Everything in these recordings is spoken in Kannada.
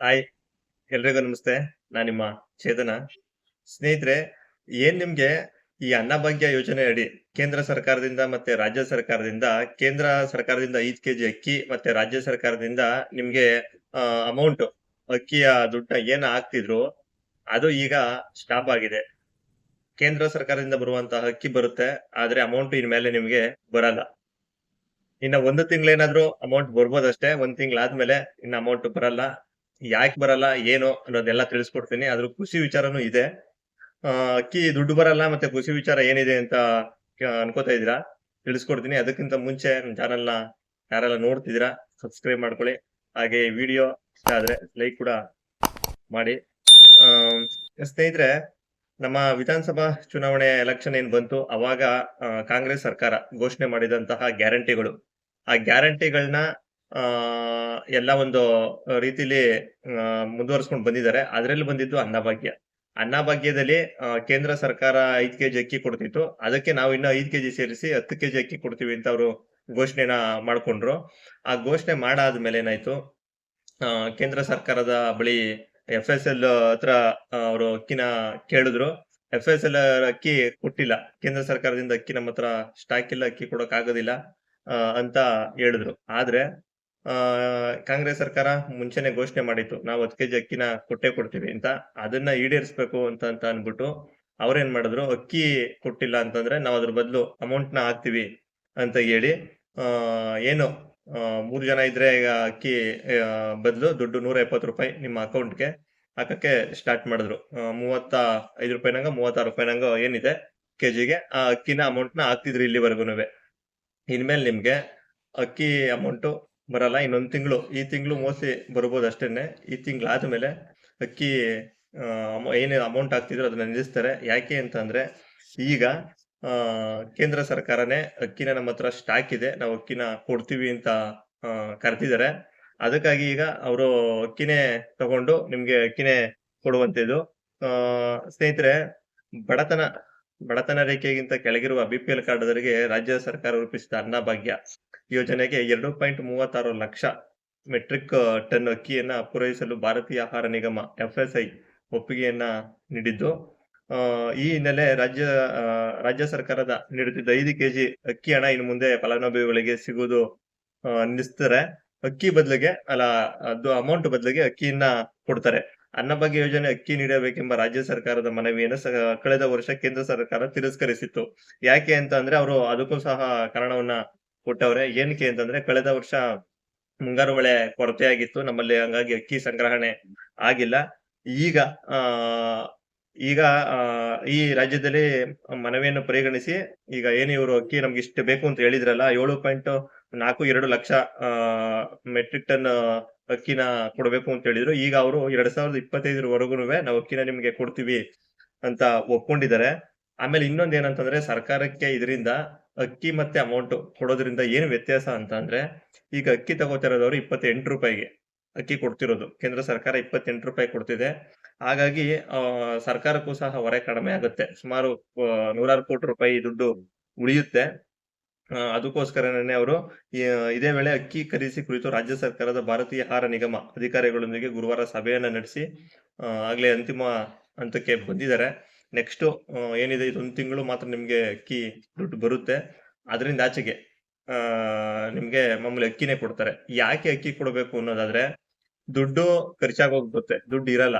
ಹಾಯ್. ಎಲ್ರಿಗೂ ನಮಸ್ತೆ. ನಾನು ನಿಮ್ಮ ಚೇತನ. ಸ್ನೇಹಿತರೆ, ಏನ್ ನಿಮ್ಗೆ ಈ ಅನ್ನಭಾಗ್ಯ ಯೋಜನೆ ಅಡಿ ಕೇಂದ್ರ ಸರ್ಕಾರದಿಂದ ಮತ್ತೆ ರಾಜ್ಯ ಸರ್ಕಾರದಿಂದ, ಕೇಂದ್ರ ಸರ್ಕಾರದಿಂದ ಐದ್ ಕೆಜಿ ಅಕ್ಕಿ ಮತ್ತೆ ರಾಜ್ಯ ಸರ್ಕಾರದಿಂದ ನಿಮ್ಗೆ ಅಮೌಂಟ್ ಅಕ್ಕಿಯ ದುಡ್ಡ ಏನ್ ಹಾಕ್ತಿದ್ರು, ಅದು ಈಗ ಸ್ಟಾಪ್ ಆಗಿದೆ. ಕೇಂದ್ರ ಸರ್ಕಾರದಿಂದ ಬರುವಂತಹ ಅಕ್ಕಿ ಬರುತ್ತೆ, ಆದ್ರೆ ಅಮೌಂಟ್ ಇನ್ಮೇಲೆ ನಿಮ್ಗೆ ಬರಲ್ಲ. ಇನ್ನ ಒಂದು ತಿಂಗಳೇನಾದ್ರೂ ಅಮೌಂಟ್ ಬರ್ಬೋದಷ್ಟೇ. ಒಂದ್ ತಿಂಗಳಾದ್ಮೇಲೆ ಇನ್ನ ಅಮೌಂಟ್ ಬರಲ್ಲ. ಯಾಕೆ ಬರಲ್ಲ, ಏನು ಅನ್ನೋದೆಲ್ಲ ತಿಳಿಸ್ಕೊಡ್ತೀನಿ. ಅದ್ರ ಖುಷಿ ವಿಚಾರನೂ ಇದೆ. ಅಕ್ಕಿ ದುಡ್ಡು ಬರಲ್ಲ ಮತ್ತೆ ಖುಷಿ ವಿಚಾರ ಏನಿದೆ ಅಂತ ಅನ್ಕೋತಾ ಇದ್ದೀರಾ? ತಿಳಿಸ್ಕೊಡ್ತೀನಿ. ಅದಕ್ಕಿಂತ ಮುಂಚೆ ನಮ್ಮ ಚಾನಲ್ನ ಯಾರೆಲ್ಲ ನೋಡ್ತಿದ್ದೀರಾ ಸಬ್ಸ್ಕ್ರೈಬ್ ಮಾಡ್ಕೊಳ್ಳಿ. ಹಾಗೆ ವಿಡಿಯೋ ಇಷ್ಟ ಆದ್ರೆ ಲೈಕ್ ಕೂಡ ಮಾಡಿ. ಸ್ನೇಹಿತರೆ, ನಮ್ಮ ವಿಧಾನಸಭಾ ಚುನಾವಣೆ ಎಲೆಕ್ಷನ್ ಏನ್ ಬಂತು? ಅವಾಗ ಕಾಂಗ್ರೆಸ್ ಸರ್ಕಾರ ಘೋಷಣೆ ಮಾಡಿದಂತಹ ಗ್ಯಾರಂಟಿಗಳು. ಆ ಗ್ಯಾರಂಟಿಗಳನ್ನ ಎಲ್ಲ ಒಂದು ರೀತಿಲಿ ಮುಂದುವರಿಸ್ಕೊಂಡು ಬಂದಿದ್ದಾರೆ. ಅದರಲ್ಲಿ ಬಂದಿದ್ದು ಅನ್ನಭಾಗ್ಯ. ಅನ್ನಭಾಗ್ಯದಲ್ಲಿ ಕೇಂದ್ರ ಸರ್ಕಾರ ಐದ್ ಕೆಜಿ ಅಕ್ಕಿ ಕೊಡ್ತಿತ್ತು. ಅದಕ್ಕೆ ನಾವು ಇನ್ನ ಐದ್ ಕೆಜಿ ಸೇರಿಸಿ ಹತ್ತು ಕೆಜಿ ಅಕ್ಕಿ ಕೊಡ್ತೀವಿ ಅಂತ ಅವರು ಘೋಷಣೆನ ಮಾಡ್ಕೊಂಡ್ರು. ಆ ಘೋಷಣೆ ಮಾಡಾದ್ಮೇಲೆ ಏನಾಯ್ತು? ಕೇಂದ್ರ ಸರ್ಕಾರದ ಬಳಿ ಎಫ್ ಎಸ್ ಎಲ್ ಹತ್ರ ಅವರು ಅಕ್ಕಿನ ಕೇಳಿದ್ರು. ಎಫ್ ಎಸ್ ಎಲ್ ಅಕ್ಕಿ ಕೊಟ್ಟಿಲ್ಲ. ಕೇಂದ್ರ ಸರ್ಕಾರದಿಂದ ಅಕ್ಕಿ ನಮ್ಮ ಹತ್ರ ಸ್ಟಾಕ್ ಇಲ್ಲ, ಅಕ್ಕಿ ಕೊಡಕ್ ಆಗೋದಿಲ್ಲ ಅಂತ ಹೇಳಿದ್ರು. ಆದ್ರೆ ಕಾಂಗ್ರೆಸ್ ಸರ್ಕಾರ ಮುಂಚೆನೆ ಘೋಷಣೆ ಮಾಡಿತ್ತು, ನಾವು ಹತ್ತು ಕೆಜಿ ಅಕ್ಕಿನ ಕೊಟ್ಟೆ ಕೊಡ್ತೀವಿ ಅಂತ, ಅದನ್ನ ಈಡೇರಿಸ್ಬೇಕು ಅಂತ ಅಂತ ಅನ್ಬಿಟ್ಟು ಅವ್ರೇನ್ ಮಾಡಿದ್ರು, ಅಕ್ಕಿ ಕೊಟ್ಟಿಲ್ಲ ಅಂತಂದ್ರೆ ನಾವು ಅದ್ರ ಬದಲು ಅಮೌಂಟ್ನ ಹಾಕ್ತಿವಿ ಅಂತ ಹೇಳಿ ಏನು ಮೂರು ಜನ ಇದ್ರೆ ಈಗ ಅಕ್ಕಿ ಬದಲು ದುಡ್ಡು ನೂರ ಎಪ್ಪತ್ತು ರೂಪಾಯಿ ನಿಮ್ಮ ಅಕೌಂಟ್ಗೆ ಹಾಕಕ್ಕೆ ಸ್ಟಾರ್ಟ್ ಮಾಡಿದ್ರು. ಮೂವತ್ತ ಐದು ರೂಪಾಯಿನಂಗ, ಮೂವತ್ತಾರು ರೂಪಾಯಿನಂಗ ಏನಿದೆ, ಕೆಜಿಗೆ ಆ ಅಕ್ಕಿನ ಅಮೌಂಟ್ನ ಹಾಕ್ತಿದ್ರು ಇಲ್ಲಿವರೆಗೂ ಇನ್ಮೇಲೆ ನಿಮ್ಗೆ ಅಕ್ಕಿ ಅಮೌಂಟ್ ಬರಲ್ಲ, ಇನ್ನೊಂದು ತಿಂಗಳು. ಈ ತಿಂಗಳು ಮೋಸ್ಟ್ಲಿ ಬರ್ಬೋದು ಅಷ್ಟೇನೆ. ಈ ತಿಂಗಳು ಆದಮೇಲೆ ಅಕ್ಕಿ ಏನೇ ಅಮೌಂಟ್ ಆಗ್ತಿದ್ರು ಅದನ್ನ ನಿಲ್ಲಿಸ್ತಾರೆ. ಯಾಕೆ ಅಂತಂದ್ರೆ, ಈಗ ಕೇಂದ್ರ ಸರ್ಕಾರನೇ ಅಕ್ಕಿನ ನಮ್ಮ ಹತ್ರ ಸ್ಟಾಕ್ ಇದೆ, ನಾವು ಅಕ್ಕಿನ ಕೊಡ್ತೀವಿ ಅಂತ ಕರ್ದಿದ್ದಾರೆ. ಅದಕ್ಕಾಗಿ ಈಗ ಅವರು ಅಕ್ಕಿನೇ ತಗೊಂಡು ನಿಮ್ಗೆ ಅಕ್ಕಿನೇ ಕೊಡುವಂತಿದ್ದು ಸ್ನೇಹಿತರೆ, ಬಡತನ ಬಡತನ ರೇಖೆಗಿಂತ ಕೆಳಗಿರುವ ಬಿ ಪಿ ಎಲ್ ರಾಜ್ಯ ಸರ್ಕಾರ ರೂಪಿಸಿದ ಅನ್ನಭಾಗ್ಯ. ಯೋಜನೆಗೆ ಎರಡು ಪಾಯಿಂಟ್ ಮೂವತ್ತಾರು ಲಕ್ಷ ಮೆಟ್ರಿಕ್, ಟನ್ ಅಕ್ಕಿಯನ್ನ ಪೂರೈಸಲು ಭಾರತೀಯ ಆಹಾರ ನಿಗಮ ಎಫ್ಎಸ್ಐ ಒಪ್ಪಿಗೆಯನ್ನ ನೀಡಿದ್ದು. ಈ ಹಿನ್ನೆಲೆ ರಾಜ್ಯ ರಾಜ್ಯ ಸರ್ಕಾರದ ನೀಡುತ್ತಿದ್ದ ಐದು ಕೆಜಿ ಅಕ್ಕಿ ಹಣ ಇನ್ನು ಮುಂದೆ ಫಲಾನುಭವಿಗಳಿಗೆ ಸಿಗುವುದು ನಿಲ್ಲಿಸ್ತಾರೆ ಅಕ್ಕಿ ಬದಲಿಗೆ, ಅಲ್ಲ, ಅದು ಅಮೌಂಟ್ ಬದಲಿಗೆ ಅಕ್ಕಿಯನ್ನ ಕೊಡ್ತಾರೆ. ಅನ್ನಭಾಗ್ಯ ಯೋಜನೆ ಅಕ್ಕಿ ನೀಡಬೇಕೆಂಬ ರಾಜ್ಯ ಸರ್ಕಾರದ ಮನವಿಯನ್ನು ಕಳೆದ ವರ್ಷ ಕೇಂದ್ರ ಸರ್ಕಾರ ತಿರಸ್ಕರಿಸಿತ್ತು. ಯಾಕೆ ಅಂತ ಅಂದ್ರೆ, ಅವರು ಅದಕ್ಕೂ ಸಹ ಕಾರಣವನ್ನ ಕೊಟ್ಟವ್ರೆ. ಏನಕ್ಕೆ ಅಂತಂದ್ರೆ, ಕಳೆದ ವರ್ಷ ಮುಂಗಾರು ಮಳೆ ಕೊರತೆ ಆಗಿತ್ತು ನಮ್ಮಲ್ಲಿ ಹಂಗಾಗಿ ಅಕ್ಕಿ ಸಂಗ್ರಹಣೆ ಆಗಿಲ್ಲ. ಈಗ ಈಗ ಈ ರಾಜ್ಯದಲ್ಲಿ ಮನವಿಯನ್ನು ಪರಿಗಣಿಸಿ, ಈಗ ಏನು ಇವರು ಅಕ್ಕಿ ನಮ್ಗೆ ಇಷ್ಟು ಬೇಕು ಅಂತ ಹೇಳಿದ್ರಲ್ಲ, ಏಳು ಪಾಯಿಂಟ್ ನಾಲ್ಕು ಎರಡು ಲಕ್ಷ ಮೆಟ್ರಿಕ್ ಟನ್ ಅಕ್ಕಿನ ಕೊಡಬೇಕು ಅಂತ ಹೇಳಿದ್ರು. ಈಗ ಅವರು ಎರಡ್ ಸಾವಿರದ ಇಪ್ಪತ್ತೈದರವರೆಗೂ ನಾವು ಅಕ್ಕಿನ ನಿಮ್ಗೆ ಕೊಡ್ತೀವಿ ಅಂತ ಒಪ್ಕೊಂಡಿದ್ದಾರೆ. ಆಮೇಲೆ ಇನ್ನೊಂದ್ ಏನಂತಂದ್ರೆ ಸರ್ಕಾರಕ್ಕೆ ಇದರಿಂದ ಅಕ್ಕಿ ಮತ್ತೆ ಅಮೌಂಟ್ ಕೊಡೋದ್ರಿಂದ ಏನು ವ್ಯತ್ಯಾಸ ಅಂತ ಅಂದ್ರೆ, ಈಗ ಅಕ್ಕಿ ತಗೋತಿರೋದವ್ರು ಇಪ್ಪತ್ತೆಂಟು ರೂಪಾಯಿಗೆ ಅಕ್ಕಿ ಕೊಡ್ತಿರೋದು. ಕೇಂದ್ರ ಸರ್ಕಾರ ಇಪ್ಪತ್ತೆಂಟು ರೂಪಾಯಿ ಕೊಡ್ತಿದೆ. ಹಾಗಾಗಿ ಸರ್ಕಾರಕ್ಕೂ ಸಹ ಹೊರೆ ಕಡಿಮೆ ಆಗುತ್ತೆ. ಸುಮಾರು ನೂರಾರು ಕೋಟಿ ರೂಪಾಯಿ ದುಡ್ಡು ಉಳಿಯುತ್ತೆ. ಅದಕ್ಕೋಸ್ಕರನೇ ಅವರು ಇದೇ ವೇಳೆ ಅಕ್ಕಿ ಖರೀದಿಸಿ ಕುರಿತು ರಾಜ್ಯ ಸರ್ಕಾರದ ಭಾರತೀಯ ಆಹಾರ ನಿಗಮ ಅಧಿಕಾರಿಗಳೊಂದಿಗೆ ಗುರುವಾರ ಸಭೆಯನ್ನ ನಡೆಸಿ ಆಗ್ಲೇ ಅಂತಿಮ ಹಂತಕ್ಕೆ ಬಂದಿದ್ದಾರೆ. ನೆಕ್ಸ್ಟ್ ಏನಿದೆ ಇದೊಂದು ತಿಂಗಳು ಮಾತ್ರ ನಿಮಗೆ ಅಕ್ಕಿ ದುಡ್ಡು ಬರುತ್ತೆ. ಅದರಿಂದ ಆಚೆಗೆ ನಿಮಗೆ ಮಾಮೂಲಿ ಅಕ್ಕಿನೇ ಕೊಡ್ತಾರೆ. ಯಾಕೆ ಅಕ್ಕಿ ಕೊಡಬೇಕು ಅನ್ನೋದಾದ್ರೆ, ದುಡ್ಡು ಖರ್ಚಾಗೋಗುತ್ತೆ ದುಡ್ಡು ಇರಲ್ಲ.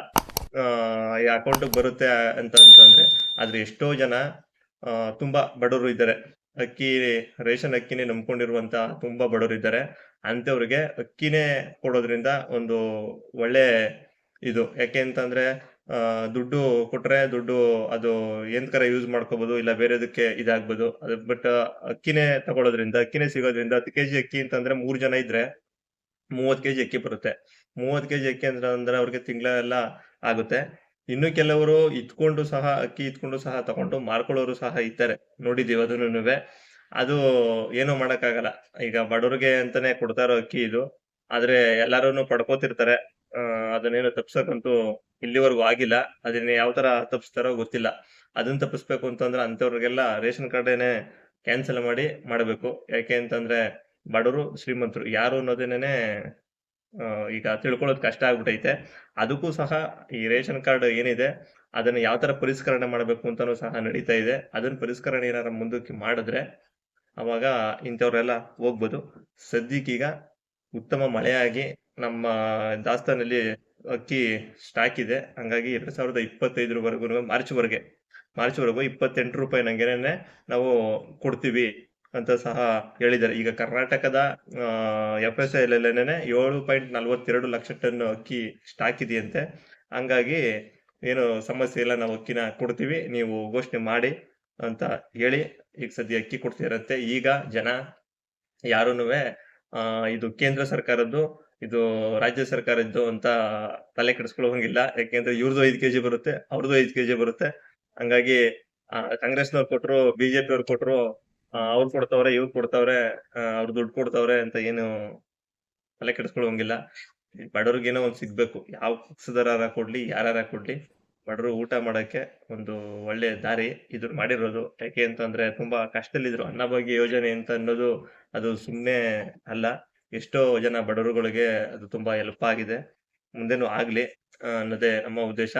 ಈ ಅಕೌಂಟ್ ಬರುತ್ತೆ ಅಂತ ಅಂತಂದ್ರೆ ಆದ್ರೆ ಎಷ್ಟೋ ಜನ ತುಂಬಾ ಬಡವರು ಇದ್ದಾರೆ. ಅಕ್ಕಿ, ರೇಷನ್ ಅಕ್ಕಿನೇ ನಂಬ್ಕೊಂಡಿರುವಂತ ತುಂಬಾ ಬಡವರು ಇದ್ದಾರೆ. ಅಂತವ್ರಿಗೆ ಅಕ್ಕಿನೇ ಕೊಡೋದ್ರಿಂದ ಒಂದು ಒಳ್ಳೆ ಇದು. ಯಾಕೆ ಅಂತಂದ್ರೆ ದುಡ್ಡು ಕೊಟ್ರೆ ದುಡ್ಡು ಅದು ಏನ್ಕರ ಯೂಸ್ ಮಾಡ್ಕೋಬಹುದು ಇಲ್ಲ ಬೇರೆದಕ್ಕೆ ಇದಾಗ್ಬೋದು. ಬಟ್ ಅಕ್ಕಿನೇ ತಗೊಳೋದ್ರಿಂದ, ಅಕ್ಕಿನೇ ಸಿಗೋದ್ರಿಂದ ಹತ್ತು ಕೆಜಿ ಅಕ್ಕಿ ಅಂತಂದ್ರೆ ಮೂರ್ ಜನ ಇದ್ರೆ ಮೂವತ್ ಕೆಜಿ ಅಕ್ಕಿ ಬರುತ್ತೆ. ಮೂವತ್ ಕೆಜಿ ಅಕ್ಕಿ ಅಂದ್ರೆ ಅಂದ್ರೆ ಅವ್ರಿಗೆ ತಿಂಗಳೆಲ್ಲ ಆಗುತ್ತೆ. ಇನ್ನು ಕೆಲವರು ಇತ್ಕೊಂಡು ಸಹ, ಅಕ್ಕಿ ಇತ್ಕೊಂಡು ಸಹ ತಗೊಂಡು ಮಾರ್ಕೊಳ್ಳೋರು ಸಹ ಇದ್ದಾರೆ. ನೋಡಿದೀವಿ ಅದನ್ನು ಅದು ಏನು ಮಾಡಕ್ಕಾಗಲ್ಲ. ಈಗ ಬಡವ್ರಿಗೆ ಅಂತಾನೆ ಕೊಡ್ತಾರೋ ಅಕ್ಕಿ ಇದು. ಆದ್ರೆ ಎಲ್ಲಾರು ಪಡ್ಕೋತಿರ್ತಾರೆ. ಅದನ್ನೇನು ತಪ್ಸಕ್ಕಂತೂ ಇಲ್ಲಿವರೆಗೂ ಆಗಿಲ್ಲ. ಅದನ್ನ ಯಾವ ತರ ತಪ್ಪಿಸ್ತಾರೋ ಗೊತ್ತಿಲ್ಲ. ಅದನ್ನ ತಪ್ಪಿಸ್ಬೇಕು ಅಂತಂದ್ರೆ ಅಂತವ್ರಿಗೆಲ್ಲ ರೇಷನ್ ಕಾರ್ಡೇನೆ ಕ್ಯಾನ್ಸಲ್ ಮಾಡಿ ಮಾಡಬೇಕು. ಯಾಕೆ ಅಂತಂದ್ರೆ ಬಡವರು ಶ್ರೀಮಂತರು ಯಾರು ಅನ್ನೋದನ್ನೇ ಈಗ ತಿಳ್ಕೊಳ್ಳೋದು ಕಷ್ಟ ಆಗ್ಬಿಟ್ಟೈತೆ ಅದಕ್ಕೂ ಸಹ ಈ ರೇಷನ್ ಕಾರ್ಡ್ ಏನಿದೆ, ಅದನ್ನ ಯಾವ ತರ ಪರಿಷ್ಕರಣೆ ಮಾಡಬೇಕು ಅಂತಲೂ ಸಹ ನಡೀತಾ ಇದೆ. ಅದನ್ನ ಪರಿಷ್ಕರಣೆ ಏನಾರ ಮುಂದಕ್ಕೆ ಮಾಡಿದ್ರೆ ಅವಾಗ ಇಂಥವ್ರೆಲ್ಲ ಹೋಗ್ಬೋದು. ಸದ್ಯಕ್ಕೀಗ ಉತ್ತಮ ಮಳೆಯಾಗಿ ನಮ್ಮ ದಾಸ್ತಾನಲ್ಲಿ ಅಕ್ಕಿ ಸ್ಟಾಕ್ ಇದೆ. ಹಂಗಾಗಿ ಎರಡು ಸಾವಿರದ ಇಪ್ಪತ್ತೈದರವರೆಗೂ, ಮಾರ್ಚ್ವರೆಗೆ, ಮಾರ್ಚ್ವರೆಗೂ ಇಪ್ಪತ್ತೆಂಟು ರೂಪಾಯಿ ನಂಗೆನೆ ನಾವು ಕೊಡ್ತೀವಿ ಅಂತ ಸಹ ಹೇಳಿದ್ದಾರೆ. ಈಗ ಕರ್ನಾಟಕದ ಎಫ್ ಎಸ್ ಐ ಏಳು ಪಾಯಿಂಟ್ ನಲ್ವತ್ತೆರಡು ಲಕ್ಷ ಟನ್ ಅಕ್ಕಿ ಸ್ಟಾಕ್ ಇದೆಯಂತೆ. ಹಂಗಾಗಿ ಏನು ಸಮಸ್ಯೆ ಇಲ್ಲ, ನಾವು ಅಕ್ಕಿನ ಕೊಡ್ತೀವಿ. ನೀವು ಘೋಷಣೆ ಮಾಡಿ ಅಂತ ಹೇಳಿ ಈಗ ಸದ್ಯ ಅಕ್ಕಿ ಕೊಡ್ತಿರಂತೆ ಈಗ ಜನ ಯಾರೂ ಇದು ಕೇಂದ್ರ ಸರ್ಕಾರದ್ದು ಇದು ರಾಜ್ಯ ಸರ್ಕಾರದ್ದು ಅಂತ ತಲೆ ಕೆಡಿಸ್ಕೊಳ್ಳೋ ಹಂಗಿಲ್ಲ ಯಾಕೆಂದ್ರೆ ಇವ್ರದ್ದು ಐದು ಕೆಜಿ ಬರುತ್ತೆ ಅವ್ರದ್ದು ಐದು ಕೆಜಿ ಬರುತ್ತೆ. ಹಂಗಾಗಿ ಕಾಂಗ್ರೆಸ್ನವ್ರು ಕೊಟ್ರು ಬಿಜೆಪಿ ಅವ್ರು ಕೊಟ್ರು ಅವ್ರು ಕೊಡ್ತಾವ್ರೆ, ಇವ್ರು ಕೊಡ್ತಾವ್ರೆ ಅವ್ರು ದುಡ್ಡು ಕೊಡ್ತಾವ್ರೆ ಅಂತ ಏನು ತಲೆ ಕೆಡಿಸ್ಕೊಳ್ಳೋ ಹಂಗಿಲ್ಲ ಬಡವ್ರಿಗೇನೋ ಒಂದ್ ಸಿಗ್ಬೇಕು. ಯಾವ ಪಕ್ಷದಾರ ಕೊಡ್ಲಿ, ಯಾರಾರ ಕೊಡ್ಲಿ, ಬಡವರು ಊಟ ಮಾಡಕ್ಕೆ ಒಂದು ಒಳ್ಳೆ ದಾರಿ ಇದ್ರ ಮಾಡಿರೋದು. ಯಾಕೆ ಅಂತಂದ್ರೆ ತುಂಬಾ ಕಷ್ಟದಲ್ಲಿದ್ರು ಅನ್ನಭಾಗ್ಯ ಯೋಜನೆ ಅಂತ ಅನ್ನೋದು ಅದು ಸುಮ್ನೆ ಅಲ್ಲ. ಎಷ್ಟೋ ಜನ ಬಡವರುಗಳಿಗೆ ಅದು ತುಂಬಾ ಹೆಲ್ಪ್ ಆಗಿದೆ. ಮುಂದೇನು ಆಗ್ಲಿ ಅನ್ನೋದೇ ನಮ್ಮ ಉದ್ದೇಶ.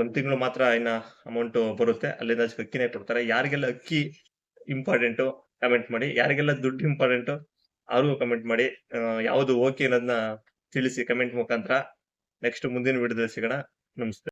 ಒಂದ್ ತಿಂಗಳು ಮಾತ್ರ ಇನ್ನ ಅಮೌಂಟ್ ಬರುತ್ತೆ. ಅಲ್ಲಿಂದ ಅಕ್ಕಿನೇ ಕೊಡ್ತಾರೆ. ಯಾರಿಗೆಲ್ಲ ಅಕ್ಕಿ ಇಂಪಾರ್ಟೆಂಟ್ ಕಮೆಂಟ್ ಮಾಡಿ, ಯಾರಿಗೆಲ್ಲ ದುಡ್ಡು ಇಂಪಾರ್ಟೆಂಟ್ ಅವ್ರಿಗೂ ಕಮೆಂಟ್ ಮಾಡಿ ಯಾವ್ದು ಓಕೆ ಅನ್ನೋದನ್ನ ತಿಳಿಸಿ ಕಮೆಂಟ್ ಮುಖಾಂತರ. ನೆಕ್ಸ್ಟ್ ಮುಂದಿನ ವಿಡಿಯೋದಲ್ಲಿ ಸಿಗೋಣ. ನಮಸ್ತೆ.